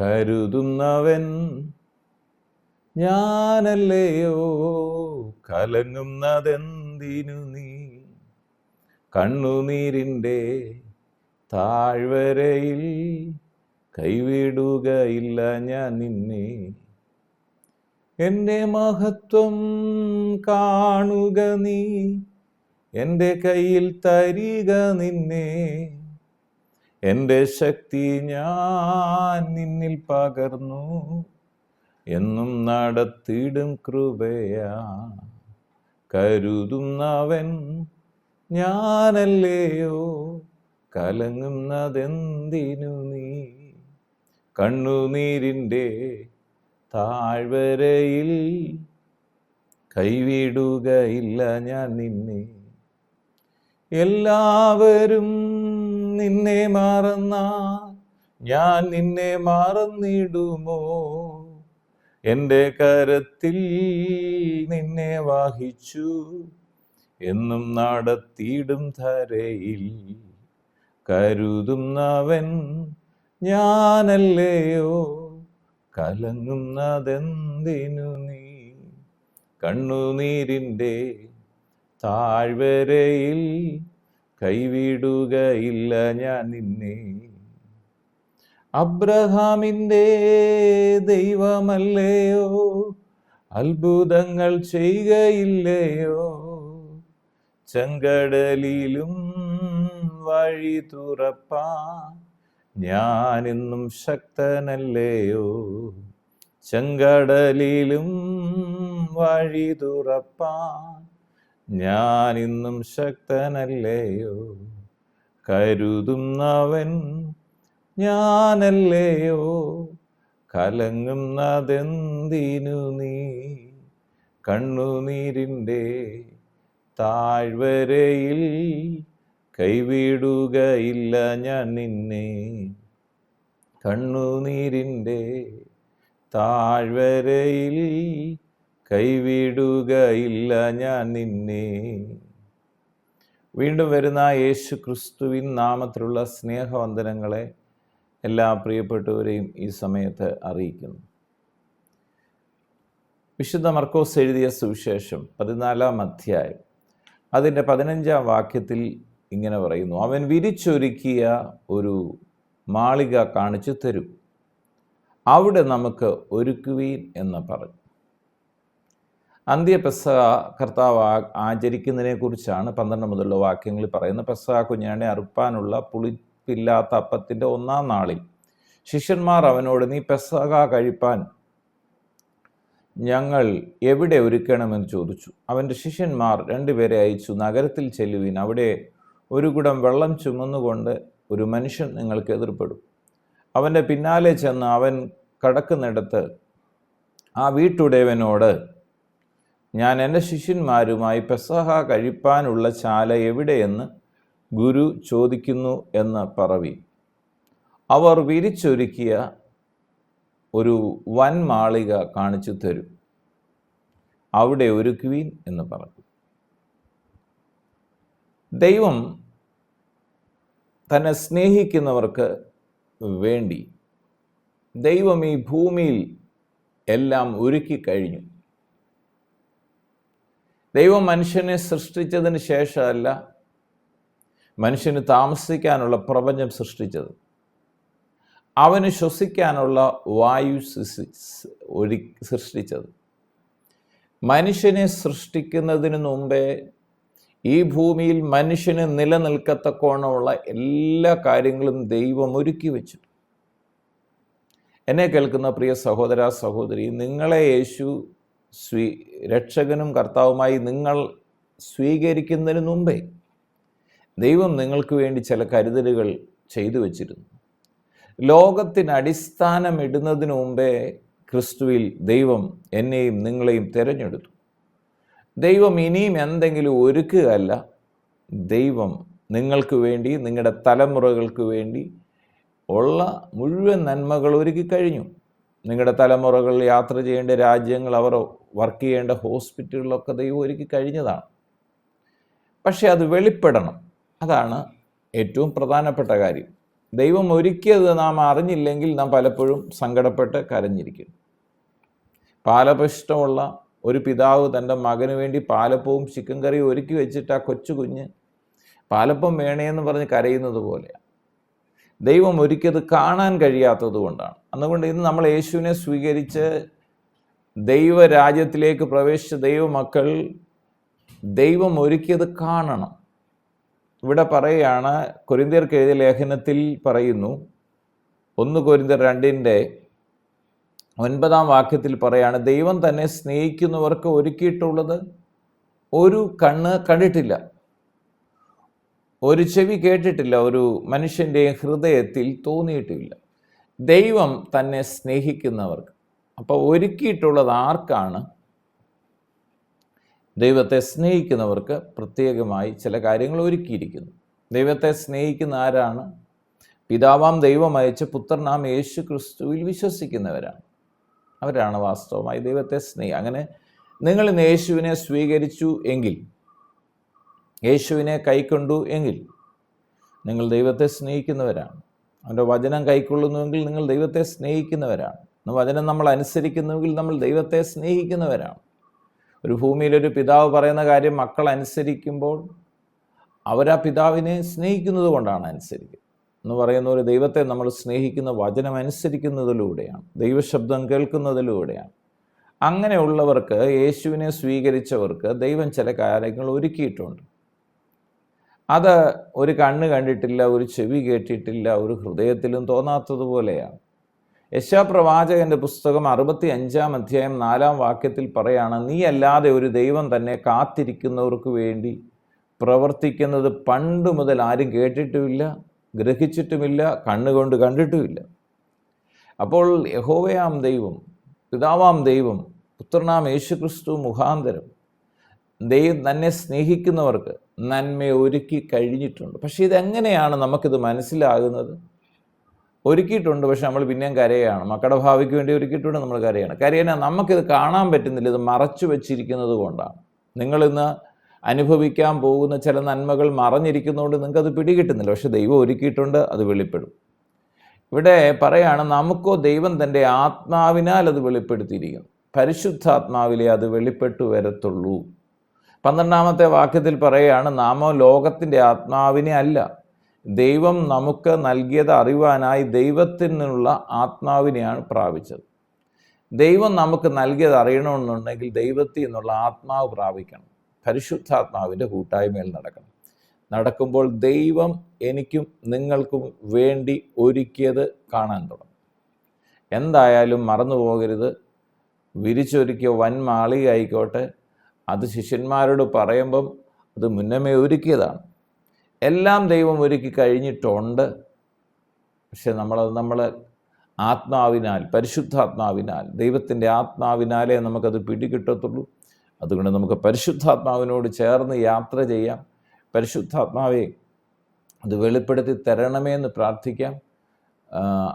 കരുതുന്നവൻ ഞാനല്ലയോ? കലങ്ങുന്നതെന്തിനു നീ? കണ്ണുനീരിന്റെ താഴ്വരയിൽ കൈവിടുകയില്ല ഞാൻ നിന്നെ. എന്റെ മഹത്വം കാണുക നീ. എന്റെ കയ്യിൽ തരിക നിന്നെ. എന്റെ ശക്തി ഞാൻ നിന്നിൽ പകർന്നു. എന്നും നടത്തിടും കൃപയാ. കരുതുന്നവൻ ഞാനല്ലയോ? കലങ്ങുന്നതെന്തിനു നീ? കണ്ണുനീരിന്റെ താഴ്വരയിൽ കൈവിടുകയില്ല ഞാൻ നിന്നെ. എല്ലാവരും നിന്നെ മാറുന്ന ഞാൻ നിന്നെ മാറുന്നിടുമോ? എന്റെ കരത്തിൽ നിന്നെ വാഹിച്ചു എന്നും നടത്തിയിടും ധരയിൽ. കരുതുന്നവൻ ഞാനല്ലയോ? കലങ്ങുന്നതെന്തിനു നീ? കണ്ണുനീരിന്റെ താഴ്വരയിൽ കൈവിടുകയില്ല ഞാൻ നിന്നെ. അബ്രഹാമിന്റെ ദൈവമല്ലയോ? അത്ഭുതങ്ങൾ ചെയ്യുകയില്ലയോ? ചെങ്കടലിലും വഴി തുറപ്പാൻ ഞാനിന്നും ശക്തനല്ലയോ? ചെങ്കടലിലും വഴി തുറപ്പാൻ ഞാനിന്നും ശക്തനല്ലയോ? കരുതുന്നവൻ ഞാനല്ലയോ? കലങ്ങുന്നതെന്തിനു നീ? കണ്ണുനീരിന്റെ താഴ്വരയിൽ കൈവിടുകയില്ല ഞാൻ നിന്നെ. കണ്ണുനീരിന്റെ താഴ്വരയിൽ കൈവിടുകയില്ല ഞാൻ നിന്നെ. വീണ്ടും വരുന്ന യേശു ക്രിസ്തുവിൻ നാമത്തിലുള്ള സ്നേഹവന്ദനങ്ങളെ എല്ലാ പ്രിയപ്പെട്ടവരെയും ഈ സമയത്ത് അറിയിക്കുന്നു. വിശുദ്ധ മർക്കോസ് എഴുതിയ സുവിശേഷം പതിനാലാം അധ്യായം അതിന്റെ പതിനഞ്ചാം വാക്യത്തിൽ ഇങ്ങനെ പറയുന്നു അവൻ വിരിച്ചൊരുക്കിയ ഒരു മാളിക കാണിച്ചു തരും അവിടെ നമുക്ക് ഒരുക്കുവീൻ എന്ന് പറഞ്ഞു. അന്ത്യപെസഹ കർത്താവ് ആചരിക്കുന്നതിനെ ആചരിക്കുന്നതിനെക്കുറിച്ചാണ് പന്ത്രണ്ട് മുതലുള്ള വാക്യങ്ങളിൽ പറയുന്നത്. പെസഹ കുഞ്ഞാണെ അറുപ്പാനുള്ള പുളിപ്പില്ലാത്ത അപ്പത്തിന്റെ ഒന്നാം നാളിൽ ശിഷ്യന്മാർ അവനോട് നീ പെസഹ കഴിപ്പാൻ ഞങ്ങൾ എവിടെ ഒരുക്കണമെന്ന് ചോദിച്ചു അവന്റെ ശിഷ്യന്മാർ രണ്ടുപേരെ അയച്ചു നഗരത്തിൽ ചെല്ലുവിൻ. അവിടെ ഒരു കുടം വെള്ളം ചുമന്നുകൊണ്ട് ഒരു മനുഷ്യൻ നിങ്ങൾക്ക് എതിർപ്പെടും. അവന്റെ പിന്നാലെ ചെന്ന് അവൻ കടക്കുന്നിടത്ത് ആ വീട്ടുടയവനോട് ഞാൻ എന്റെ ശിഷ്യന്മാരുമായി പെസഹ കഴിപ്പാനുള്ള ചാല എവിടെയെന്ന് ഗുരു ചോദിക്കുന്നു എന്ന് പറവി. അവർ വിരിച്ചൊരുക്കിയ ഒരു വൻ മാളിക കാണിച്ചു തരും. അവിടെ ഒരുക്കുവീൻ എന്ന് പറഞ്ഞു. ദൈവം തന്നെ സ്നേഹിക്കുന്നവർക്ക് വേണ്ടി ദൈവം ഈ ഭൂമിയിൽ എല്ലാം ഒരുക്കി കഴിഞ്ഞു. ദൈവം മനുഷ്യനെ സൃഷ്ടിച്ചതിന് ശേഷമല്ല മനുഷ്യന് താമസിക്കാനുള്ള പ്രപഞ്ചം സൃഷ്ടിച്ചത്. അവന് ശ്വസിക്കാനുള്ള വായു ഒരു സൃഷ്ടിച്ചത്. മനുഷ്യനെ സൃഷ്ടിക്കുന്നതിന് മുമ്പേ ഈ ഭൂമിയിൽ മനുഷ്യന് നിലനിൽക്കത്തക്കോണമുള്ള എല്ലാ കാര്യങ്ങളും ദൈവം ഒരുക്കി വെച്ചു. എന്നെ കേൾക്കുന്ന പ്രിയ സഹോദര സഹോദരി നിങ്ങളെ യേശു സ്വീ രക്ഷകനും കർത്താവുമായി നിങ്ങൾ സ്വീകരിക്കുന്നതിന് മുമ്പേ ദൈവം നിങ്ങൾക്ക് വേണ്ടി ചില കരുതലുകൾ ചെയ്തു വച്ചിരുന്നു. ലോകത്തിന് അടിസ്ഥാനമിടുന്നതിന് മുമ്പേ ക്രിസ്തുവിൽ ദൈവം എന്നെയും നിങ്ങളെയും തിരഞ്ഞെടുത്തു. ദൈവം ഇനിയും എന്തെങ്കിലും ഒരുക്കുകയല്ല. ദൈവം നിങ്ങൾക്ക് വേണ്ടി നിങ്ങളുടെ തലമുറകൾക്ക് വേണ്ടി ഉള്ള മുഴുവൻ നന്മകൾ ഒരുക്കി കഴിഞ്ഞു. നിങ്ങളുടെ തലമുറകൾ യാത്ര ചെയ്യേണ്ട രാജ്യങ്ങൾ അവർ വർക്ക് ചെയ്യേണ്ട ഹോസ്പിറ്റലുകളൊക്കെ ദൈവം ഒരുക്കി കഴിഞ്ഞതാണ്. പക്ഷേ അത് വെളിപ്പെടണം. അതാണ് ഏറ്റവും പ്രധാനപ്പെട്ട കാര്യം. ദൈവം ഒരുക്കിയത് നാം അറിഞ്ഞില്ലെങ്കിൽ നാം പലപ്പോഴും സങ്കടപ്പെട്ട് കരഞ്ഞിരിക്കും. പാലപിഷ്ടമുള്ള ഒരു പിതാവ് തന്റെ മകന് വേണ്ടി പാലപ്പവും ചിക്കൻ കറിയും ഒരുക്കി വെച്ചിട്ട് ആ കൊച്ചു കുഞ്ഞ് പാലപ്പം വേണേന്ന് പറഞ്ഞ് കരയുന്നത് പോലെയാണ് ദൈവം ഒരിക്കത് കാണാൻ കഴിയാത്തത് കൊണ്ടാണ്. അതുകൊണ്ട് ഇന്ന് നമ്മൾ യേശുവിനെ സ്വീകരിച്ച് ദൈവരാജ്യത്തിലേക്ക് പ്രവേശിച്ച ദൈവമക്കൾ ദൈവം ഒരുക്കിയത് കാണണം. ഇവിടെ പറയുകയാണ് കൊരിന്തിയർക്ക് എഴുതിയ ലേഖനത്തിൽ പറയുന്നു ഒന്ന് കൊരിന്തിയർ രണ്ടിന്റെ ഒൻപതാം വാക്യത്തിൽ പറയാണ് ദൈവം തന്നെ സ്നേഹിക്കുന്നവർക്ക് ഒരുക്കിയിട്ടുള്ളത് ഒരു കണ്ണ് കണ്ടിട്ടില്ല. ഒരു ചെവി കേട്ടിട്ടില്ല ഒരു മനുഷ്യന്റെ ഹൃദയത്തിൽ തോന്നിയിട്ടില്ല. ദൈവം തന്നെ സ്നേഹിക്കുന്നവർക്ക്. അപ്പോൾ ഒരുക്കിയിട്ടുള്ളത് ആർക്കാണ്? ദൈവത്തെ സ്നേഹിക്കുന്നവർക്ക് പ്രത്യേകമായി ചില കാര്യങ്ങൾ ഒരുക്കിയിരിക്കുന്നു. ദൈവത്തെ സ്നേഹിക്കുന്ന ആരാണ്? പിതാവാം ദൈവം അയച്ച പുത്രനാം യേശു ക്രിസ്തുവിൽ വിശ്വസിക്കുന്നവരാണ്. അവരാണ് വാസ്തവമായി ദൈവത്തെ സ്നേഹി അങ്ങനെ നിങ്ങൾ ഇന്ന് യേശുവിനെ സ്വീകരിച്ചു എങ്കിൽ യേശുവിനെ കൈക്കൊണ്ടു എങ്കിൽ നിങ്ങൾ ദൈവത്തെ സ്നേഹിക്കുന്നവരാണ്. അവന്റെ വചനം കൈക്കൊള്ളുന്നുവെങ്കിൽ നിങ്ങൾ ദൈവത്തെ സ്നേഹിക്കുന്നവരാണ്. വചനം നമ്മൾ അനുസരിക്കുന്നുവെങ്കിൽ നമ്മൾ ദൈവത്തെ സ്നേഹിക്കുന്നവരാണ്. ഒരു ഭൂമിയിലൊരു പിതാവ് പറയുന്ന കാര്യം മക്കൾ അനുസരിക്കുമ്പോൾ അവരാ പിതാവിനെ സ്നേഹിക്കുന്നത് കൊണ്ടാണ് അനുസരിക്കുക. എന്ന് പറയുന്ന ഒരു ദൈവത്തെ നമ്മൾ സ്നേഹിക്കുന്ന വചനം അനുസരിക്കുന്നതിലൂടെയാണ്. ദൈവശബ്ദം കേൾക്കുന്നതിലൂടെയാണ്. അങ്ങനെയുള്ളവർക്ക് യേശുവിനെ സ്വീകരിച്ചവർക്ക് ദൈവം ചില കാര്യങ്ങൾ ഒരുക്കിയിട്ടുണ്ട്. അത് ഒരു കണ്ണ് കണ്ടിട്ടില്ല ഒരു ചെവി കേട്ടിട്ടില്ല ഒരു ഹൃദയത്തിലും തോന്നാത്തതുപോലെയാണ് യശാപ്രവാചകന്റെ പുസ്തകം അറുപത്തി അഞ്ചാം അധ്യായം നാലാം വാക്യത്തിൽ പറയാണ് നീ അല്ലാതെ ഒരു ദൈവം തന്നെ കാത്തിരിക്കുന്നവർക്ക് വേണ്ടി പ്രവർത്തിക്കുന്നത് പണ്ട് മുതൽ ആരും കേട്ടിട്ടുമില്ല ഗ്രഹിച്ചിട്ടുമില്ല കണ്ണുകൊണ്ട് കണ്ടിട്ടുമില്ല. അപ്പോൾ യഹോവയാം ദൈവം പിതാവാം ദൈവം പുത്രനാം യേശുക്രിസ്തു മുഖാന്തരം ദൈവം തന്നെ സ്നേഹിക്കുന്നവർക്ക് നന്മ ഒരുക്കി കഴിഞ്ഞിട്ടുണ്ട്. പക്ഷേ ഇതെങ്ങനെയാണ് നമുക്കിത് മനസ്സിലാകുന്നത്? ഒരുക്കിയിട്ടുണ്ട് പക്ഷെ നമ്മൾ പിന്നെയും കരയാണ്. മക്കളുടെ ഭാവിക്ക് വേണ്ടി ഒരുക്കിയിട്ടുണ്ട് നമ്മൾ കരയാണ്. കരയാൻ നമുക്കിത് കാണാൻ പറ്റുന്നില്ല. ഇത് മറച്ചു വെച്ചിരിക്കുന്നത് കൊണ്ടാണ്. നിങ്ങളിന്ന് അനുഭവിക്കാൻ പോകുന്ന ചില നന്മകൾ മറഞ്ഞിരിക്കുന്നതുകൊണ്ട് നിങ്ങൾക്കത് പിടികിട്ടുന്നില്ല. പക്ഷെ ദൈവം ഒരുക്കിയിട്ടുണ്ട് അത് വെളിപ്പെടും. ഇവിടെ പറയാണ് നമുക്കോ ദൈവം തന്റെ ആത്മാവിനാൽ അത് വെളിപ്പെടുത്തിയിരിക്കുന്നു. പരിശുദ്ധാത്മാവിലെ അത് വെളിപ്പെട്ടു വരത്തുള്ളൂ. പന്ത്രണ്ടാമത്തെ വാക്യത്തിൽ പറയുകയാണ് നാമോ ലോകത്തിന്റെ ആത്മാവിനെ അല്ല. ദൈവം നമുക്ക് നൽകിയത് അറിവാനായി ദൈവത്തിൽ നിന്നുള്ള ആത്മാവിനെയാണ് പ്രാപിച്ചത്. ദൈവം നമുക്ക് നൽകിയത് അറിയണമെന്നുണ്ടെങ്കിൽ ദൈവത്തിൽ നിന്നുള്ള ആത്മാവ് പ്രാപിക്കണം. പരിശുദ്ധാത്മാവിന്റെ കൂട്ടായ്മയിൽ നടക്കണം. നടക്കുമ്പോൾ ദൈവം എനിക്കും നിങ്ങൾക്കും വേണ്ടി ഒരുക്കിയത് കാണാൻ തുടങ്ങും. എന്തായാലും മറന്നു പോകരുത് വിരിച്ചൊരുക്കിയ വൻ മാളികയായിക്കോട്ടെ അത് ശിഷ്യന്മാരോട് പറയുമ്പം അത് മുന്നമേ ഒരുക്കിയതാണ്. എല്ലാം ദൈവം ഒരുക്കി കഴിഞ്ഞിട്ടുണ്ട്. പക്ഷെ നമ്മളത് നമ്മൾ ആത്മാവിനാൽ പരിശുദ്ധാത്മാവിനാൽ ദൈവത്തിന്റെ ആത്മാവിനാലേ നമുക്കത് പിടികിട്ടത്തുള്ളൂ. അതുകൊണ്ട് നമുക്ക് പരിശുദ്ധാത്മാവിനോട് ചേർന്ന് യാത്ര ചെയ്യാം. പരിശുദ്ധാത്മാവെ അത് വെളിപ്പെടുത്തി തരണമേ എന്ന് പ്രാർത്ഥിക്കാം.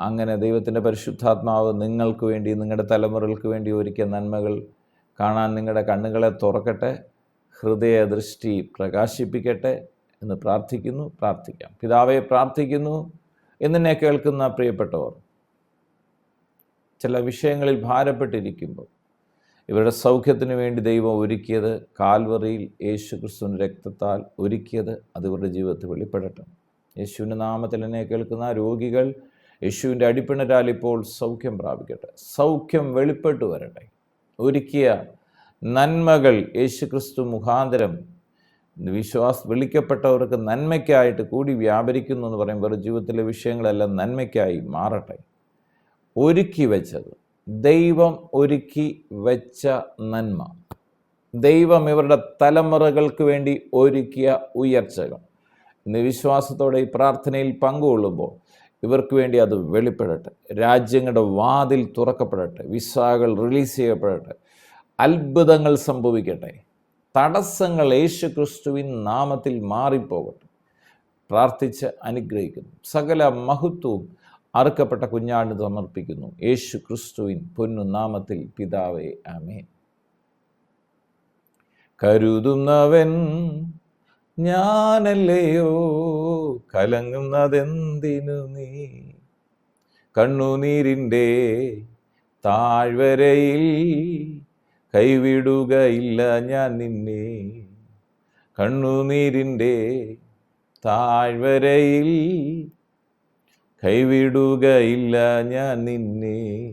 അങ്ങനെ ദൈവത്തിന്റെ പരിശുദ്ധാത്മാവ് നിങ്ങൾക്ക് വേണ്ടി നിങ്ങളുടെ തലമുറകൾക്ക് വേണ്ടി ഒരുക്കിയ നന്മകൾ കാണാൻ നിങ്ങളുടെ കണ്ണുകളെ തുറക്കട്ടെ ഹൃദയ ദൃഷ്ടി പ്രകാശിപ്പിക്കട്ടെ എന്ന് പ്രാർത്ഥിക്കുന്നു പ്രാർത്ഥിക്കാം. പിതാവെ പ്രാർത്ഥിക്കുന്നു. എന്നെ കേൾക്കുന്ന പ്രിയപ്പെട്ടവർ ചില വിഷയങ്ങളിൽ ഭാരപ്പെട്ടിരിക്കുമ്പോൾ ഇവരുടെ സൗഖ്യത്തിന് വേണ്ടി ദൈവം ഒരുക്കിയത് കാൽവറിയിൽ യേശു ക്രിസ്തുവിന്റെ രക്തത്താൽ ഒരുക്കിയത് അത് ഇവരുടെ ജീവിതത്തിൽ വെളിപ്പെടട്ടെ. യേശുവിന്റെ നാമത്തിൽ എന്നെ കേൾക്കുന്ന രോഗികൾ യേശുവിന്റെ അടിപ്പിണരാൽ ഇപ്പോൾ സൗഖ്യം പ്രാപിക്കട്ടെ. സൗഖ്യം വെളിപ്പെട്ടു വരട്ടെ. ഒരുക്കിയ നന്മകൾ യേശു ക്രിസ്തു മുഖാന്തരം വിശ്വാസ് വിളിക്കപ്പെട്ടവർക്ക് നന്മയ്ക്കായിട്ട് കൂടി വ്യാപരിക്കുന്നു എന്ന് പറയുമ്പോൾ ജീവിതത്തിലെ വിഷയങ്ങളെല്ലാം നന്മയ്ക്കായി മാറട്ടെ. ഒരുക്കി വെച്ചത്. ദൈവം ഒരുക്കി വെച്ച നന്മ. ദൈവം ഇവരുടെ തലമുറകൾക്ക് വേണ്ടി ഒരുക്കിയ ഉയർച്ചകൾ. ഇന്ന് വിശ്വാസത്തോടെ ഈ പ്രാർത്ഥനയിൽ പങ്കുകൊള്ളുമ്പോൾ ഇവർക്ക് വേണ്ടി അത് വെളിപ്പെടട്ടെ. രാജ്യങ്ങളുടെ വാതിൽ തുറക്കപ്പെടട്ടെ. വിസകൾ റിലീസ് ചെയ്യപ്പെടട്ടെ. അത്ഭുതങ്ങൾ സംഭവിക്കട്ടെ. തടസ്സങ്ങൾ യേശു ക്രിസ്തുവിൻ നാമത്തിൽ മാറിപ്പോകട്ടെ. പ്രാർത്ഥിച്ച് അനുഗ്രഹിക്കുന്നു. സകല മഹത്വവും അറുക്കപ്പെട്ട കുഞ്ഞാണ് സമർപ്പിക്കുന്നു. യേശു ക്രിസ്തുവിൻ പൊന്നു നാമത്തിൽ പിതാവേ ആമേ കരുതുന്നവൻ ഞാനല്ലയോ? കലങ്ങുന്നതെന്തിനു നീ? കണ്ണുനീരിന്റെ താഴ്വരയിൽ കൈവിടുകയില്ല ഞാൻ നിന്നെ. കണ്ണുനീരിന്റെ താഴ്വരയിൽ കൈവിടുകയില്ല ഞാൻ നിന്നെ.